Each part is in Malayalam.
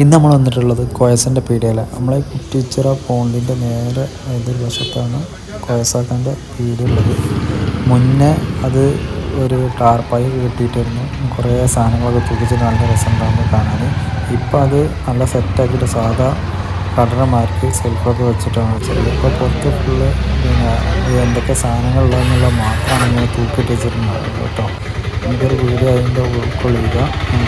ഇന്ന് നമ്മൾ വന്നിട്ടുള്ളത് കോയസിന്റെ പീടികയില. നമ്മളെ കുറ്റിച്ചിറ പോണ്ടിന്റെ നേരെ എതിർവശത്താണ് കോയസാക്കാന്റെ പീടിയുള്ളത് മുന്നേ അത് ഒരു ടാർപ്പായി കെട്ടിയിട്ടിരുന്നു. കുറേ സാധനങ്ങളൊക്കെ തൂക്കിച്ച് നല്ല രസമുണ്ടാകുന്നു കാണാൻ ഇപ്പം അത് നല്ല സെറ്റാക്കിയിട്ട് സാധാ കടലമാർക്ക് സെൽഫൊക്കെ വെച്ചിട്ടാണ് വെച്ചത് ഇപ്പോൾ പുറത്ത് ഫുള്ള് പിന്നെ എന്തൊക്കെ സാധനങ്ങളുള്ളതെന്നുള്ള മാത്രമാണ് ഇങ്ങനെ തൂക്കിട്ട് വെച്ചിട്ടുണ്ടാകുന്നത് കേട്ടോ. നമുക്കൊരു വീഡിയോ അതിന്റെ ഉൾക്കൊള്ളുക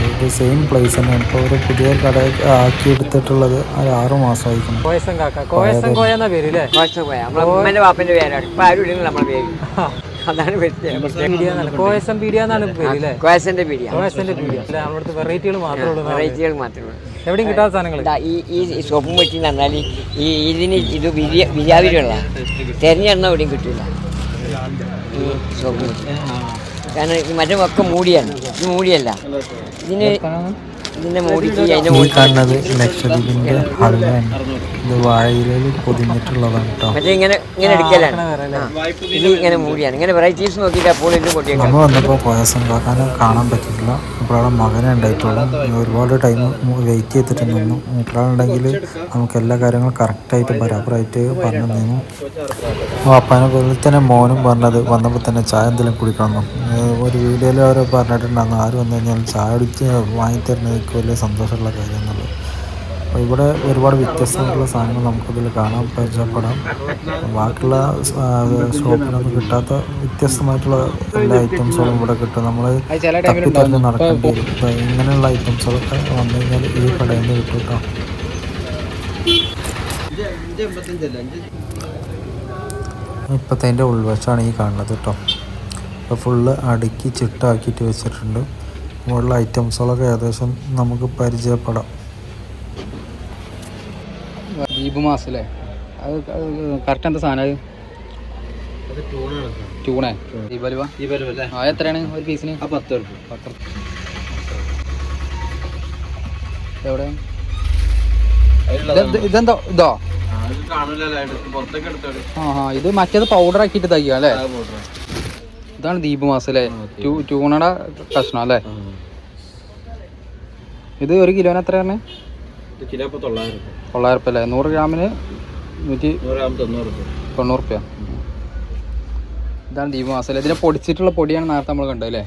ഇത് സെയിം പ്ലേസ് തന്നെയാണ് ഇപ്പോൾ ഒരു പുതിയ കട ആക്കി എടുത്തിട്ടുള്ളത് ഒരു ആറ് മാസമായിരിക്കണം പേര്. അതാണ് പീഡിയ എന്നല്ല കോയസം പീഡിയ എന്നാണ് പേര് കോയസന്റെ കോയസന്റെ പീഡിയ. വെറൈറ്റികൾ മാത്രമേ ഉള്ളൂ വെറൈറ്റികൾ മാത്രമേ എവിടെയും കിട്ടാത്ത സാധനങ്ങൾ ഈ ഈ സോപ്പും വെട്ടി പറഞ്ഞാൽ ഈ ഇതിന് ഇത് വിരിയ വിരിയാവിലുള്ള തെരഞ്ഞെണ്ണ എവിടെയും കിട്ടില്ല ഈ സോപ്പും വെട്ടി കാരണം ഈ മറ്റേ ഒക്കെ മൂടിയാണ്. ഇത് മൂടിയല്ല. ഇതിന് ഇതിന്റെ മൂടിക്ക് അതിന്റെ ഈ മൂടി കാണുന്നത് ലക്ഷദ്വീപിന്റെ ഹൽവയാണ് ഇത് വാഴയിലയിൽ പൊതിഞ്ഞിട്ടുള്ളതാണ് കേട്ടോ മറ്റേ ഇങ്ങനെ ഇങ്ങനെ എടുക്കലാണ്. ഇത് ഇങ്ങനെ മൂടിയാണ്. ഇങ്ങനെ വെറൈറ്റീസ് നോക്കിയിട്ട് അപ്പോൾ നമ്മൾ വന്നപ്പോൾ കാണാൻ പറ്റിയില്ല മൂപ്പരാളെ മകനെ ഉണ്ടായിട്ടുള്ളൂ. ഒരുപാട് ടൈം വെയിറ്റ് ചെയ്തിട്ട് നിന്നു. മൂപ്പരാളുണ്ടെങ്കിൽ നമുക്ക് എല്ലാ കാര്യങ്ങളും കറക്റ്റായിട്ട് ബരാബറായിട്ട് പറഞ്ഞു നിന്നു. അപ്പനെ പോലെ തന്നെ മോനും പറഞ്ഞത് വന്നപ്പോൾ തന്നെ ചായ എന്തെങ്കിലും കുടിക്കണം ഒരു വീഡിയോയിൽ അവർ പറഞ്ഞിട്ടുണ്ടായിരുന്നു ആര് വന്നു കഴിഞ്ഞാൽ ചായ കുടിച്ച് വാങ്ങി എനിക്ക് വലിയ സന്തോഷമുള്ള കാര്യം അപ്പോൾ ഇവിടെ ഒരുപാട് വ്യത്യസ്തമായിട്ടുള്ള സാധനങ്ങൾ നമുക്കിതിൽ കാണാം പരിചയപ്പെടാം. ബാക്കിയുള്ള ഷോപ്പിലൊന്നും കിട്ടാത്ത വ്യത്യസ്തമായിട്ടുള്ള എല്ലാ ഐറ്റംസുകളും ഇവിടെ കിട്ടും. നമ്മൾ തപ്പിത്തരഞ്ഞ് നടക്കേണ്ടി വരും. അപ്പോൾ ഇങ്ങനെയുള്ള ഐറ്റംസുകളൊക്കെ വന്നു കഴിഞ്ഞാൽ ഈ കടയിൽ നിന്ന് കിട്ടും കേട്ടോ. ഇപ്പോഴത്തെ ഉൾവശമാണ് ഈ കാണുന്നത് കേട്ടോ. അപ്പോൾ ഫുള്ള് അടുക്കി ചിട്ടാക്കിയിട്ട് വെച്ചിട്ടുണ്ട്. മുകളിലെ ഐറ്റംസുകളൊക്കെ ഏകദേശം നമുക്ക് പരിചയപ്പെടാം. ദീപ് മാസ് അല്ലേ? അത് കറക്റ്റ് എന്താ സാധനം അത്? ട്യൂണേ ദീപലുവ? ആ എത്രയാണ് ഒരു പീസിന് പത്ത് പത്ത് എവിടെ? ഇത് ഇതെന്താ? ഇതോ? ആ ആ ഇത് മറ്റേത് പൗഡർ ആക്കിയിട്ട് തയ്ക്കുക അല്ലേ? ഇതാണ് ദീപ് മാസം അല്ലേ? ട്യൂണയുടെ കഷ്ണം അല്ലേ? ഇത് ഒരു കിലോന് എത്രയാണ്? തൊള്ളായിരം റുപ്യ. അല്ലേ? നൂറ് ഗ്രാമിന് നൂറ്റി തൊണ്ണൂറ് റുപ്യ. ഇതാണ് ദീപ മാസം ഇതിനെ പൊടിച്ചിട്ടുള്ള പൊടിയാണ് നേരത്തെ നമ്മൾ കണ്ടത് അല്ലേ?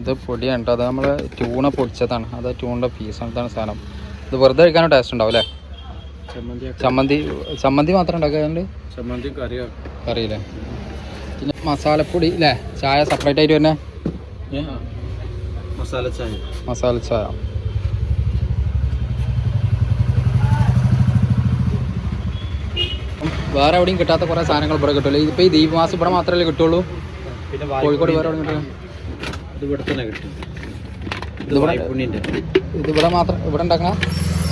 ഇത് പൊടിയാണ് കേട്ടോ. അത് നമ്മൾ ട്യൂണ പൊടിച്ചതാണ്. അത് ട്യൂണിന്റെ പീസാണ് ഇതാണ് സാധനം. ഇത് വെറുതെ കഴിക്കാനോ ടേസ്റ്റ് ഉണ്ടാവും അല്ലേ? ചമ്മന്തി ചമ്മന്തി മാത്രം ഉണ്ടാക്കാറുണ്ട്? ചമ്മന്തി കറി കറിയില്ലേ? പിന്നെ മസാലപ്പൊടി അല്ലേ ചായ സെപ്പറേറ്റ് ആയിട്ട് തന്നെ മസാല ചായ. മസാല ചായ. വേറെ എവിടെയും കിട്ടാത്ത കുറേ സാധനങ്ങൾ ഇവിടെ കിട്ടുള്ളൂ ഇതിപ്പോൾ ഈ ദീപ് മാസം ഇവിടെ മാത്രമല്ലേ കിട്ടുള്ളൂ? പിന്നെ കോഴിക്കോട് വേറെ എവിടെ ഇത് ഇവിടെ തന്നെ കിട്ടും. ഇത് ഇവിടെ മാത്രം ഇവിടെ ഉണ്ടാക്കണ?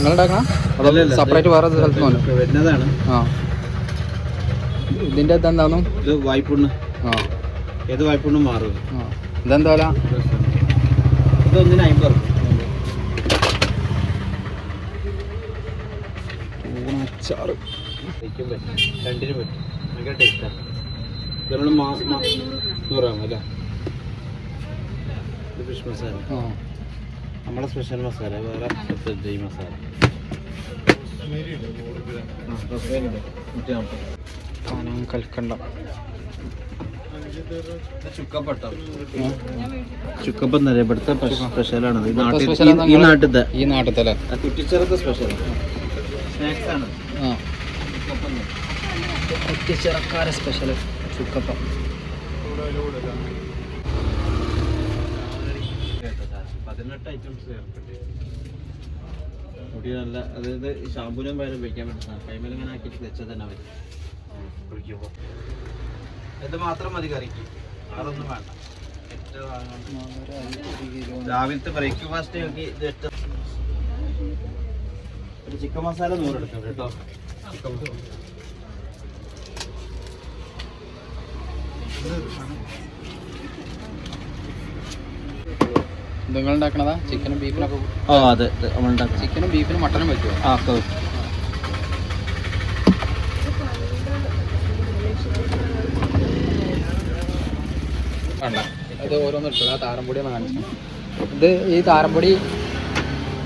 നിങ്ങൾ ഉണ്ടാക്കണ അതോ അല്ലല്ല, സെപ്പറേറ്റ് വേറെ സ്ഥലത്ത് നിന്ന് വരുന്നതാണ്. ആ. ഇതിന്റെ ഇതെന്താന്നു ഇത് വായ്പുണ്ണ്. ആ. ഏത് വായ്പുണ്ണും മാറും. ആ. ഇതെന്താ വില ഇത് ഒന്നിന് അമ്പത് ഊണച്ചാറ് കഴിക്കാൻ പറ്റും. രണ്ടിനും പറ്റും. ഭയങ്കര ടേസ്റ്റാണ് ഇത് നമ്മൾ നൂറാമ അല്ലേ? ഇത് ഫിഷ് മസാല ആ. നമ്മളെ സ്പെഷ്യൽ മസാല വേറെ ഈ മസാല കൽക്കണ്ട. ചുക്കപ്പം എന്നറിയാം ഇവിടുത്തെ സ്പെഷ്യലാണ് ഈ നാട്ടിൽ ഈ- നാട്ടിലെ ഈ നിങ്ങൾ നാട്ടിലത്തെ ഈ നാട്ടിലല്ലേ കുറ്റിച്ചേർത്ത സ്പെഷ്യൽ സ്നാക്സ് ആണ്. ആ. ഒറ്റച്ചിറക്കാരെ സ്പെഷ്യൽ ചുക്കപ്പം. പതിനെട്ട് ഐറ്റംസ് ചേർത്തിട്ട് മുടി നല്ല അതായത് ഷാമ്പൂനും പേരും ഉപയോഗിക്കാൻ പറ്റുന്ന കൈമേൽ ഇങ്ങനെ ആക്കിയിട്ട് വെച്ചാൽ തന്നെ മതി. കുളിക്കുമ്പോൾ ഇത് മാത്രം മതി കറിക്ക്. അതൊന്നും വേണ്ട. രാവിലത്തെ ബ്രേക്ക്ഫാസ്റ്റ് നോക്കി ഇത് എട്ട് ഒരു ചിക്കൻ മസാല നൂറ് എടുക്കാം കേട്ടോ. ചിക്കൻ മസാല. നിങ്ങൾ ഉണ്ടാക്കണതാ ചിക്കനും ബീഫിനൊക്കെ ആ അതെ നമ്മൾ ഉണ്ടാക്കുന്നത് ചിക്കനും ബീഫിനും മട്ടനും പറ്റുമോ ആ ഒക്കെ ഇത് ഓരോന്നും ഇട്ടത് ആ താരംപൊടിയാണ് കാണിച്ചത് ഇത് ഈ താരംപൊടി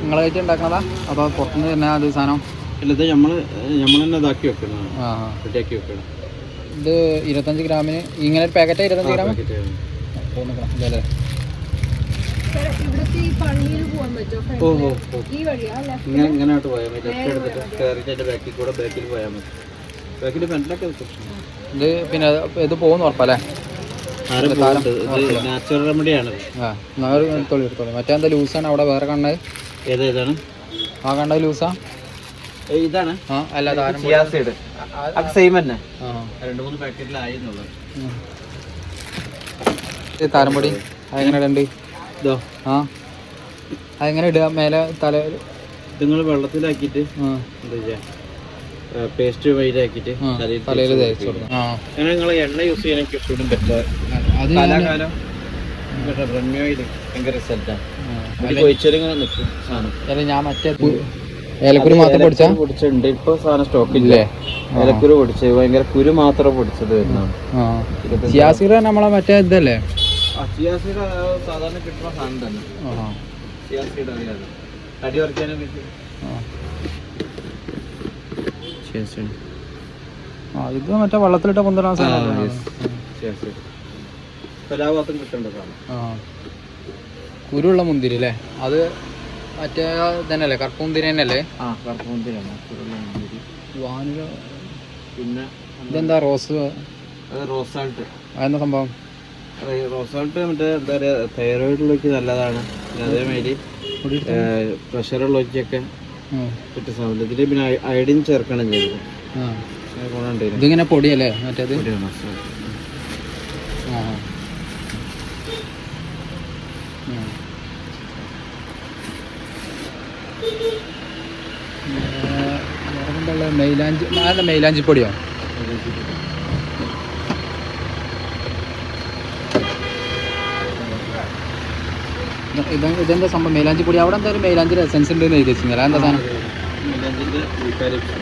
നിങ്ങളായിട്ട് ഉണ്ടാക്കണതാ? അതോ പുറത്തുനിന്ന് തന്നെ അത് സാധനം? അല്ല ഇത് നമ്മൾ നമ്മൾ തന്നെ ഇതാക്കി വെക്കണം ആ. റെഡിയാക്കി വെക്കണം ഇത് ഇരുപത്തഞ്ച് ഗ്രാമിന് ഇങ്ങനെ ഒരു പാക്കറ്റ് ഇരുപത്തഞ്ച് ഗ്രാം തോന്നിക്കണം ഓ ഓ ഓ ഈ വഴിയാ? അല്ലെ ഇങ്ങനെ ഇങ്ങനെയായിട്ട് പോയാൽ മതി ലെഫ്റ്റ് എടുത്തിട്ട് കയറിയിട്ട് അതിന്റെ ബാക്കിൽ കൂടെ ബാക്കിൽ പോയാൽ മതി. ബാക്കിൽ ഫ്രണ്ടിലൊക്കെ ഇത് പിന്നെ ഇത് പോകുന്നു ഉറപ്പല്ലേ? നാച്ചുറൽ റെമഡിയാണ് ആ എന്നാൽ എടുത്തോളൂ എടുത്തോളൂ മറ്റേ എന്താ ലൂസാണ് അവിടെ വേറെ കണ്ണത് ഏത് ഏതാണ്? ആ കണ്ണത് ലൂസാ ഇതാണ്. ആ അല്ല താരം ചിയാസൈഡ് അത് സെയിം തന്നെ. ആ. രണ്ട് മൂന്ന് പാക്കറ്റിലായി എന്നുള്ളത്. ഉം. ഇത് അതെങ്ങനെ ഇടണ്ട് ഇതോ ആ. അതെങ്ങനെ ഇടുക? മേലെ തല നിങ്ങൾ വെള്ളത്തിലാക്കിട്ട് ആ. എന്താ ചെയ്യുക പേസ്റ്റ് വൈഡാക്കിട്ട് ആ, തലയിൽ തേച്ച് കൊടുക്കണം അങ്ങനെ നിങ്ങൾ എണ്ണ യൂസ് ചെയ്യാൻ കുറച്ചുകൂടി ബെറ്റർ അത് കാലാകാലം ഇത് ഭയങ്കര റിസൾട്ടാണ് അല്ല ഞാൻ മറ്റേ ഏലക്കുരു മാത്രം പൊടിച്ചാ? പൊടിച്ചിട്ടുണ്ട്. ഇപ്പൊ സാധനം സ്റ്റോക്ക് ഇല്ലേ. ഏലക്കുരു പൊടിച്ചത് ഭയങ്കര കുരു മാത്രം പൊടിച്ചത് വരുന്നതാണ്. നമ്മളെ മറ്റേ ഇതല്ലേ? ചിയാസീഡ് സാധാരണ കിട്ടുന്ന സാധനം തന്നെ. ചിയാസീഡ് അറിയാതെ തടി ഇത് മറ്റേ വെള്ളത്തിലിട്ട പൊന്തണ സാധനം കിട്ടേണ്ട കുരുള്ള മുന്തിരി അല്ലേ? അത് മറ്റേ തന്നെയല്ലേ കറുപ്പ് മുന്തിരി തന്നെയല്ലേ? ആ കറുപ്പുന്തിരിയാണ് കുരുള്ള മുന്തിരി. വാനില പിന്നെ ഇതെന്താ റോസ്? റോസ് റോസാൾട്ട് അതെന്താ സംഭവം? റോസാൾട്ട് മറ്റേ എന്താ പറയുക തൈറോയിഡിലേക്ക് നല്ലതാണ്. അതേമാതിരി പ്രഷറുള്ളവർക്കൊക്കെ. കിട്ടിയ സാധനം. ഇതിൽ പിന്നെ അയ- അയഡിൻ ചേർക്കണം ചെയ്തു. ഇതിങ്ങനെ പൊടിയല്ലേ മറ്റേത്. ആ? മൈലാഞ്ചി അല്ല മൈലാഞ്ചി പൊടിയോ ഇത് ഇത് ഇതെന്താ സംഭവം? മേലാഞ്ചിപ്പൊടി പൊടി. അവിടെ എന്തായാലും മേലാഞ്ചി എസൻസ് ഉണ്ട് എന്ന് എഴുതി വെച്ചിരുന്നില്ല എന്താ സാധനം? മൈലാഞ്ചിന്റെ യൂക്കാലിപ്സ്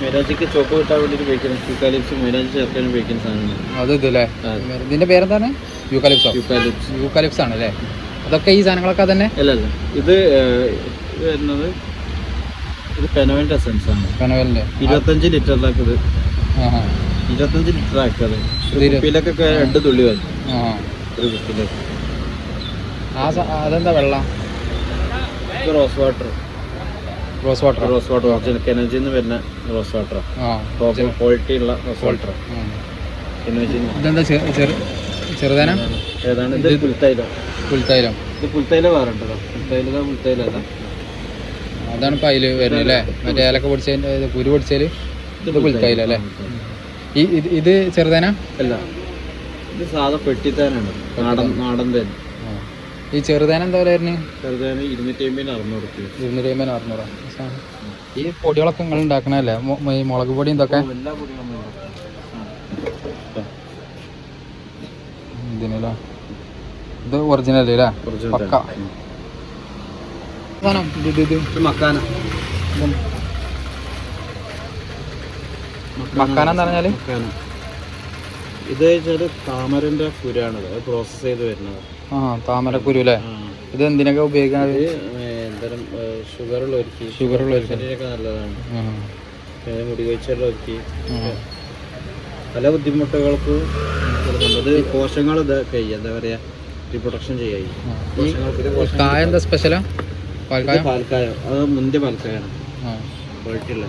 മൈലാഞ്ചിക്ക് ചോപ്പ് കിട്ടാൻ വേണ്ടിയിട്ട് ഉപയോഗിക്കുന്ന യൂക്കാലിപ്സ് മൈലാഞ്ചി ചേർക്കാൻ ഉപയോഗിക്കുന്ന സാധനമാണ് അത് ഇതല്ലേ ആ. ഇതിന്റെ പേരെന്താണ്? യൂക്കാലിപ്സോ യൂക്കാലിപ്സ് യൂക്കാലിപ്സ് ആണ് അല്ലേ അതൊക്കെ ഈ സാധനങ്ങളൊക്കെ തന്നെ അല്ല അല്ല. ഇത് ഇത് വരുന്നത് ഇത് എസൻസ് ആണ്. ഇരുപത്തഞ്ച് ലിറ്ററിലേക്ക് ഇത് ഇരുപത്തഞ്ച് ലിറ്റർ ആക്കത് ഇത് രണ്ട് തുള്ളി വരും ആ ഒരു കുപ്പിയിലേക്ക്. ആ അതെന്താ വെള്ളം? Rose water rose water rose water original കെനർജിയിൽ നിന്ന് വരുന്ന റോസ് വാട്ടർ ടോപ്പ് ക്വാളിറ്റി ഉള്ള റോസ് വാട്ടർ. ഇതെന്താ ചെറുതേന? ഏതാണ്? ഇത് പുൽത്തൈലം. പുൽത്തൈലം. ഇത് പുൽത്തൈല വേറെ പുൽത്തൈല അതാണ് ഇപ്പം അതിൽ വരുന്നത് അല്ലേ മറ്റേ ഏലക്ക പൊടിച്ചതിന്റെ കുരു പൊടിച്ചതിൽ ഇത് പുൽത്തൈല അല്ലേ? ഈ ഇത് ഇത് ചെറുതേന? അല്ല. ഇത് സാധാ പെട്ടിത്താനാണ്. നാടൻ നാടൻ തേൻ. ഈ ചെറുതേന എന്താ വിലയായിരുന്നു ചെറുതേന ഇരുന്നൂറ്റി അമ്പതിന് അറുന്നൂറ്? ഇരുന്നൂറ്റി ഈ പൊടികളൊക്കെ നിങ്ങൾ ഉണ്ടാക്കണല്ലേ ഈ മുളക് പൊടി എന്തൊക്കെ? ഇതിനല്ലേ? ഇത് ഒറിജിനൽ അല്ലേ? പക്ക. മക്കാന. മക്കാന എന്ന് പറഞ്ഞാൽ? ഇത് താമരന്റെ കുരാണത് പ്രോസസ് ചെയ്ത് വരുന്നത് ആ താമരക്കുരു അല്ലേ. ഇത് എന്തിനൊക്കെ ഉപയോഗിക്കാൻ എന്തരം ഷുഗർ ഉള്ളവർക്ക് ഷുഗർ ഉള്ളവർക്ക് ശരീരമൊക്കെ നല്ലതാണ്. ആ, പിന്നെ മുടി കൊഴിച്ചുള്ളവർക്ക് ആ. പല ബുദ്ധിമുട്ടുകൾക്ക് കോശങ്ങൾ എന്താ പറയാ റീപ്രൊഡക്ഷൻ ചെയ്യായി കായ എന്താ സ്പെഷ്യലാ പാൽക്കായ? പാൽക്കായം. അത് മുന്തിയ പാൽക്കായാണ്. ക്വാളിറ്റി ഉള്ള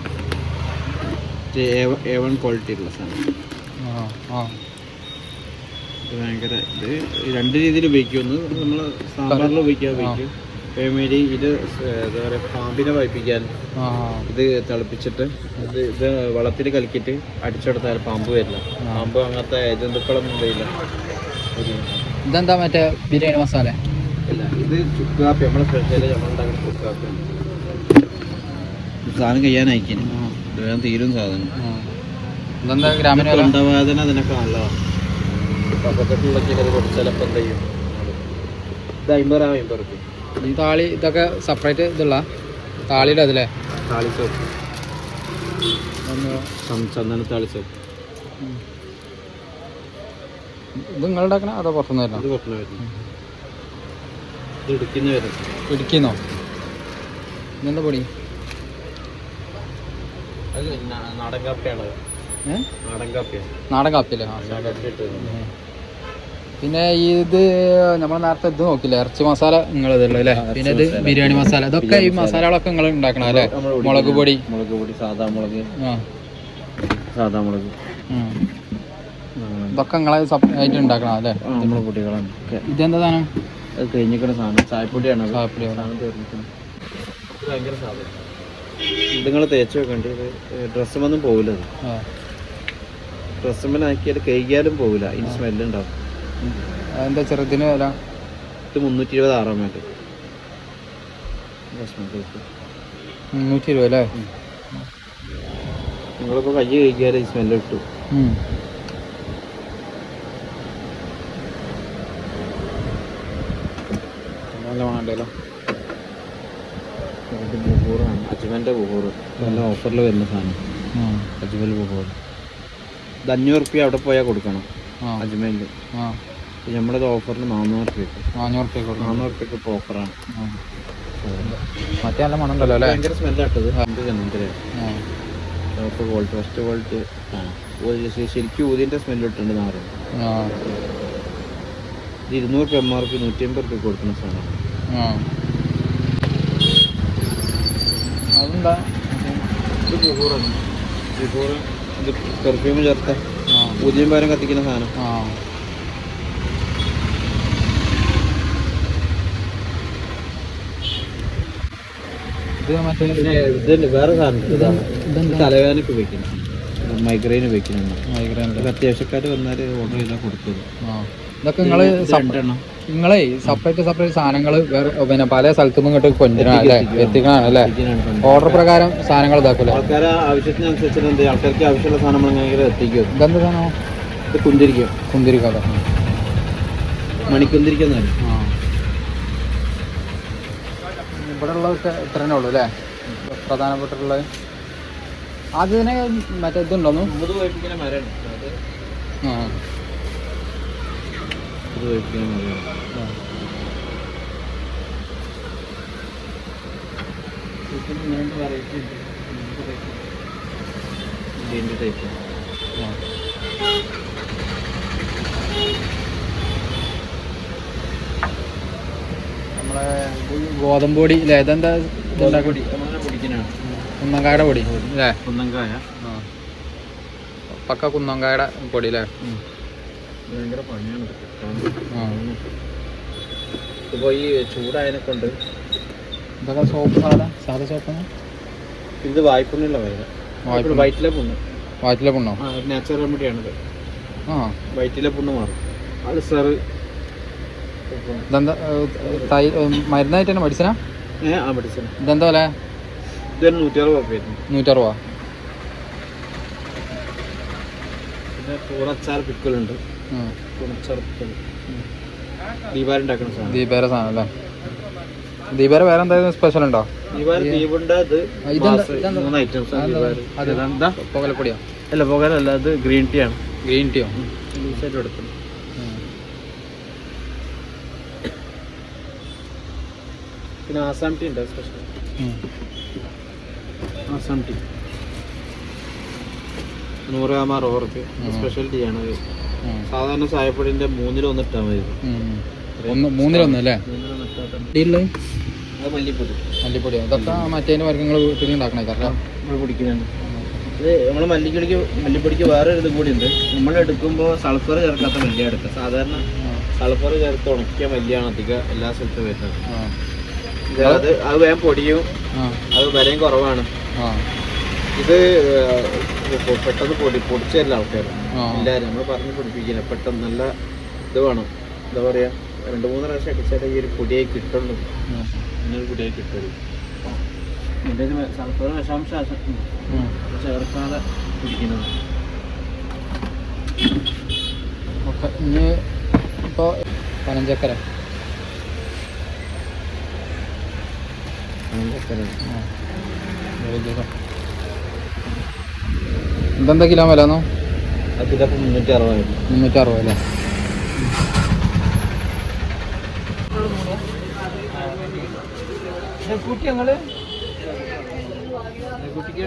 എ വൺ ക്വാളിറ്റി ഉള്ള സാധനം. ആ ആ. ഇത് ഭയങ്കര ഇത് രണ്ട് രീതിയിൽ ഉപയോഗിക്കും ഒന്ന് നമ്മൾ സാമ്പാറിൽ ഉപയോഗിക്കാൻ ഉപയോഗിക്കും. അതേമാതിരി ഇത് എന്താ പറയുക പാമ്പിനെ വായിപ്പിക്കാൻ ഇത് തിളപ്പിച്ചിട്ട് ഇത് ഇത് വളത്തിൽ കലക്കിയിട്ട് അടിച്ചെടുത്താൽ പാമ്പ് വരില്ല. പാമ്പ് അങ്ങനത്തെ ജന്തുക്കളൊന്നും ഇല്ല ഇതെന്താ മറ്റേ ബിരിയാണി മസാല? ഇല്ല ഇത് ചുക്ക് കാപ്പി നമ്മളെ സ്പെഷ്യൽ നമ്മളുണ്ടാക്കുന്ന ചുക്ക് കാപ്പി സാധനം കഴിയാനയക്കിന് ഇത് വേഗം തീരും സാധനം. ഗ്രാമീണ ഇതെന്താ വില അതിനൊക്കെ നല്ലതാണ്. കഫക്കെട്ടുള്ള ചിലത് പൊടിച്ചാൽ അപ്പം എന്ത് ചെയ്യും ഇത് അമ്പത് രൂപ അമ്പത് റുപ്യ ഈ താളി ഇതൊക്കെ സെപ്പറേറ്റ് ഇതുള്ള താളിയുടെ അതിലെ താളി സോപ്പ് ചന്ദന താളി സോപ്പ് ഇത് നിങ്ങൾ ഉണ്ടാക്കണ അതോ പുറത്തുനിന്ന് ഇത് വരണം പുറത്തുനിന്ന് വരുന്നത് ഇത് ഇടുക്കിന്ന് വരുന്നത് ഇടുക്കിന്നോ ഇതെന്താ പൊടി? അത് നാടൻ കാപ്പിയാണ് നാടൻ കാപ്പിയല്ലേ? കാപ്പി അല്ലേ. പിന്നെ ഇത് നമ്മൾ നേരത്തെ ഇത് നോക്കില്ലേ ഇറച്ചി മസാല നിങ്ങൾ ഇതുള്ളൂ അല്ലേ പിന്നെ ഇത് ബിരിയാണി മസാല. ഇതൊക്കെ ഈ മസാലകളൊക്കെ നിങ്ങൾ ഉണ്ടാക്കണം അല്ലേ? മുളക് പൊടി. മുളക് പൊടി സാധാ മുളക്. ആ. സാധാ മുളക്. ഇതൊക്കെ നിങ്ങളെ സപ്പറേറ്റ് ഉണ്ടാക്കണം അല്ലേ? നമ്മളെ പൊടികളാണ്. ഇതെന്താ സാധനം? കഴിഞ്ഞിരിക്കുന്ന കഴിഞ്ഞിക്കണ സാധനം. ചായപ്പൊടിയാണ്. ചായപ്പൊടി. ഭയങ്കര സാധനം. ഇത് നിങ്ങൾ തേച്ച് വെക്കേണ്ടി. ഡ്രസ്സും ഒന്നും പോകില്ല ഡ്രസ്സുമ്മനാക്കിയാൽ കഴുകിയാലും പോകില്ല ഇനി സ്മെല്ലുണ്ടാവും. അതെന്താ ചെറുതിന് വില? ഇത് മുന്നൂറ്റി ഇരുപത് ആറാം വേണ്ടി മുന്നൂറ്റി ഇരുപത് അല്ലേ നിങ്ങളിപ്പോൾ കൈ കഴുകിയാൽ ഈ സ്മെല്ല് കിട്ടും. ഉം. നല്ല വേണ്ടല്ലോ അജ്മലിന്റെ ബുഹൂർ നല്ല ഓഫറിൽ വരുന്ന സാധനം. അജ്മൽ ബുഹൂർ ഇത് അഞ്ഞൂറ് റുപ്യ അവിടെ പോയാൽ കൊടുക്കണം. അജ്മലിൽ നമ്മളത് ഓഫറിന് നാനൂറ് റുപ്യക്ക് നാനൂറ് റുപ്യ നാനൂറ് റുപ്യക്ക് ഇപ്പോൾ ഓഫറാണ്. മറ്റേ നല്ല മണമുണ്ടല്ലോ അല്ലേ? ഭയങ്കര സ്മെല്ലാട്ടത്. ടോപ്പ് ക്വാളിറ്റി ഫസ്റ്റ് വോൾട്ട് ശരിക്കും ഊതിന്റെ സ്മെല്ല് ഇട്ടുണ്ട് നാറ്. ഇത് ഇരുന്നൂറ് എം ആർ പി നൂറ്റി അമ്പത് റുപ്യ കൊടുക്കുന്ന സാധനം ആ. അതെന്താ? ഇത് ബുഹൂറാണ് ബുഹൂർ ഇത് പെർഫ്യൂം ചേർത്ത പൂജ്യം ഊതിയും പാരം കത്തിക്കുന്ന സാധനം. ഇത് വേറെ സാധനം തലവേദനക്ക് മൈഗ്രെയിൻ ഇത് അത്യാവശ്യക്കാർ വന്നാൽ ഓർഡർ ചെയ്താൽ കൊടുത്തത്. ഇതൊക്കെ നിങ്ങൾ രണ്ടെണ്ണം. നിങ്ങളെ സെപ്പറേറ്റ് സെപ്പറേറ്റ് സാധനങ്ങൾ വേറെ പിന്നെ പല സ്ഥലത്തു നിന്ന് ഇങ്ങോട്ട് കൊണ്ടുവരണം അല്ലേ? എത്തിക്കണം അല്ലേ? ഓർഡർ പ്രകാരം സാധനങ്ങൾ ഇതാക്കൂലേ? ആൾക്കാരെ എന്ത് ആൾക്കാർക്ക് ആവശ്യമുള്ള സാധനം നമ്മൾ എങ്ങനെ എത്തിക്കും. ഇതെന്ത് സാധനം? ഇത് കുന്തിരിക്കും. കുന്തിരിക്കാതെ മണിക്കുന്തിരിക്കുന്ന ആ. ഇവിടെ ഉള്ളതൊക്കെ ഇത്ര തന്നെ ഉള്ളൂ അല്ലേ? പ്രധാനപ്പെട്ടിട്ടുള്ളത്. അതിനെ മറ്റേ ഇതുണ്ടോന്നു ആ. പോയിപ്പിക്കുന്ന മരമാണ് ഇതിന്റെ ടൈപ്പ്. നമ്മളെ ഗോതമ്പ് പൊടി അല്ലേ ഇതെന്താ ഇതുണ്ടാക്കും പൊടി പൊടിക്കാനാണ്. കുന്നങ്കായുടെ പൊടി അല്ലേ കുന്നങ്കായ. പക്ക കുന്നങ്കായുടെ പൊടി അല്ലേ ഭയങ്കര പണിയാണ് ഇതിപ്പോൾ ഈ ചൂടായതിനെ കൊണ്ട് ഇതൊക്കെ സോപ്പ് സാധാ സോപ്പാണ് ഇത് വായ്പുണ്ണില്ല വയറ്. വയറ്റിലെ പുണ്ണ്. വയറ്റിലെ പുണ്ണോ? ആ നാച്ചുറൽ റെമഡിയാണിത് ആ. വയറ്റിലെ പുണ്ണ് മാറും അൾസർ ഇതെന്താ തൈ മരുന്നായിട്ട് തന്നെ മെഡിസിനാ ഏ ആ മെഡിസിൻ ഇതെന്താ വില? ഇതൊരു വരുന്നു നൂറ്ററുപതാ പിന്നെ പൂറച്ചാർ പിക്കലുണ്ട് പിക്കൽ ദീപാലുണ്ടാക്കുന്ന സാധനം. ദീപേര സാധനം അല്ലേ? ദീപാര വേറെ എന്തായാലും സ്പെഷ്യൽ ഉണ്ടോ? ദീപുണ്ട് അത് മൂന്ന് ഐറ്റംസ് അതെന്താ? പുകലപ്പൊടിയോ അല്ല പുകലല്ല അത് ഗ്രീൻ ടീ ആണ്. ഗ്രീൻ ടീയോ? ലൂസായിട്ട് പിന്നെ ആസാം ടീ ഉണ്ട് സ്പെഷ്യൽ ആസാം ടീ. നൂറ് ഗ്രാം അറുപത് റുപ്യ സ്പെഷ്യൽ ടീ ആണ് സാധാരണ ചായപ്പൊടിന്റെ മൂന്നിലൊന്ന് ഇട്ടാൽ മതി. ഒന്ന് മൂന്നിലൊന്ന് അല്ലേ മല്ലിപ്പൊടി. മല്ലിപ്പൊടിയോ? ഇതൊക്കെ മറ്റേ വർഗങ്ങൾ വീട്ടിൽ ഉണ്ടാക്കണേ കാരണം. നമ്മൾ പൊടിക്കുന്നുണ്ട് ഇത് നമ്മൾ മല്ലിപ്പൊടിക്ക് മല്ലിപ്പൊടിക്ക് വേറെ ഒരു ഇത് കൂടി ഉണ്ട് നമ്മൾ എടുക്കുമ്പോൾ സൾഫർ ചേർക്കാത്ത മല്ലിയാണ് എടുക്കുക. സാധാരണ സൾഫർ ചേർത്ത് ഉണക്കിയ മല്ലിയാണ് അധികം എല്ലാ സ്ഥലത്തും വരുന്നത്. അത് അത് വേഗം പൊടിയും അത് വിലയും കുറവാണ്. ഇത് പെട്ടെന്ന് പൊടി പൊടിച്ചല്ല ആൾക്കാർ. എല്ലാവരും നമ്മൾ പറഞ്ഞ് പഠിപ്പിക്കില്ല. പെട്ടെന്ന് നല്ല ഇത് വേണം. എന്താ പറയാ രണ്ട് മൂന്ന് പ്രാവശ്യം അടിച്ചാലേ ഈ ഒരു പൊടിയായി കിട്ടുള്ളൂ. ഇങ്ങനൊരു പൊടിയായി കിട്ടുള്ളൂ. ഇതിന്റെ സൾഫർ വിഷാംശം ഉം. ചേർക്കാതെ പിടിക്കുന്നത്. ഓക്കെ ഇനി ഇപ്പോൾ പനഞ്ചക്കര. പനഞ്ചക്കര. ഇതെന്താ കിലോ വില എന്നോ? അതിലപ്പോൾ മുന്നൂറ്റി അറുപത് മുന്നൂറ്റി അറുപത് അല്ലേ കുട്ടി ഞങ്ങൾ കുട്ടിക്ക്